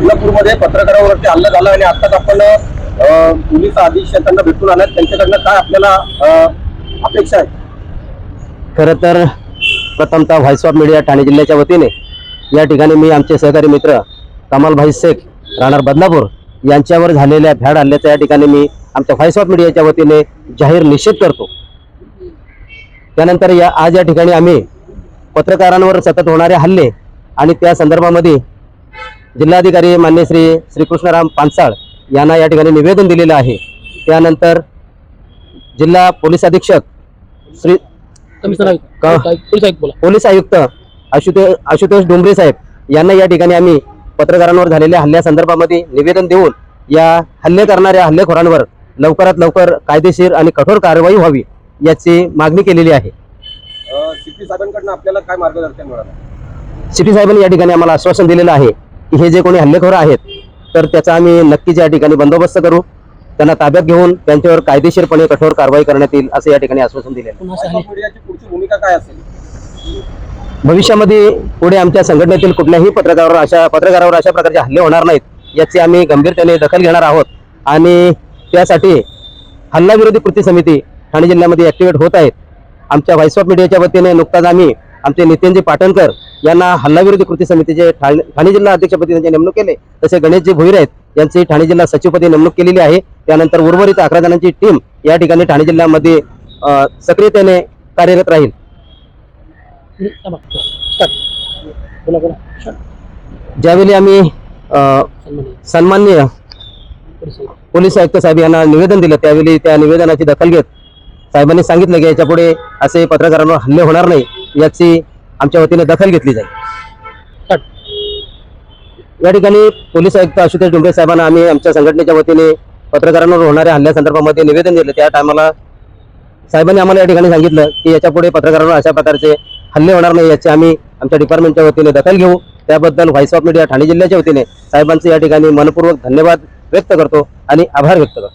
बदलापूरमध्ये पत्रकारावरती हल्ला झाला आणि आताच आपण पोलीस अधीक्षकांना भेटून आल्यात त्यांच्याकडनं काय आपल्याला अपेक्षा आहे? खरं तर प्रथमतः व्हॉइस ऑफ मीडिया ठाणे जिल्ह्याच्या वतीने या ठिकाणी मी आमचे सहकारी मित्र कमालभाई शेख राहणार बदलापूर यांच्यावर झालेल्या भ्याड हल्ल्याचा या ठिकाणी मी आमच्या व्हॉइस ऑफ मीडियाच्या वतीने जाहीर निषेध करतो. त्यानंतर या आज या ठिकाणी आम्ही पत्रकारांवर सतत होणारे हल्ले आणि त्या संदर्भामध्ये जिल्हाधिकारी मान्य श्री श्रीकृष्णराम पानसाळ यांना या ठिकाणी निवेदन दिलेलं आहे. त्यानंतर जिल्हा पोलीस अधीक्षक श्री कमिशनर आयुक्त. का? पोलीस आयुक्त बोला. पोलीस आयुक्त आशुतोष आशुतोष डोंबरे साहेब यांना या ठिकाणी आम्ही पत्रकारांवर झालेल्या हल्ल्यासंदर्भामध्ये निवेदन देऊन या हल्ले करणाऱ्या हल्लेखोरांवर लवकरात लवकर कायदेशीर आणि कठोर कारवाई व्हावी याची मागणी केलेली आहे. सीपी साहेबांकडनं आपल्याला काय मार्गदर्शन मिळालं? सिटी साहेबांनी या ठिकाणी आम्हाला आश्वासन दिलेलं आहे. की हे जे कोणी हल्लेखोर आहेत तर त्याचा आम्ही नक्कीच या ठिकाणी बंदोबस्त करू. त्यांना ताब्यात घेऊन त्यांच्यावर कायदेशीरपणे कठोर कारवाई करण्यात येईल असं या ठिकाणी आश्वासन पुढची भूमिका काय असेल भविष्यामध्ये पुढे आमच्या संघटनेतील कुठल्याही पत्रकारावर अशा पत्रकारावर अशा प्रकारचे हल्ले होणार नाहीत याची आम्ही गंभीरतेने दखल घेणार आहोत. आणि त्यासाठी हल्ला विरोधी कृती समिती ठाणे जिल्ह्यामध्ये ऍक्टिव्हेट होत आहेत. आमच्या व्हॉइस ऑफ मीडियाच्या वतीने नुकताच आम्ही आमचे नितीनजी पाटणकर यांना हल्ला विरोधी कृती समितीचे ठाणे ठाणे जिल्हा अध्यक्षपदी त्यांची नेमणूक केले. तसे गणेशजी भोईर आहेत यांची ठाणे जिल्हा सचिवपदी नेमणूक केलेली आहे. त्यानंतर उर्वरित अकरा जणांची टीम या ठिकाणी ठाणे जिल्ह्यामध्ये सक्रियतेने कार्यरत राहील. ज्यावेळी आम्ही अं, सन्माननीय आयुक्त. पोलीस आयुक्त साहेब यांना निवेदन दिलं त्यावेळी त्या निवेदनाची दखल घेत साहेबांनी सांगितलं की याच्यापुढे असे पत्रकारांवर हल्ले होणार नाही. याची आमच्या वतीने दखल घेतली जाईल. या ठिकाणी पोलीस आयुक्त आशुतोष डोंबरे साहेबांना आम्ही आमच्या संघटनेच्या वतीने पत्रकारांवर होणाऱ्या हल्ल्यासंदर्भामध्ये निवेदन दिलं. त्या टायमाला साहेबांनी आम्हाला या ठिकाणी सांगितलं की याच्यापुढे पत्रकारांवर अशा प्रकारचे हल्ले होणार नाही याची आम्ही आमच्या डिपार्टमेंटच्या वतीने दखल घेऊ. त्याबद्दल व्हॉइस ऑफ मीडिया ठाणे जिल्ह्याच्या वतीने साहेबांचे या ठिकाणी मनपूर्वक धन्यवाद व्यक्त करतो आणि आभार व्यक्त करतो.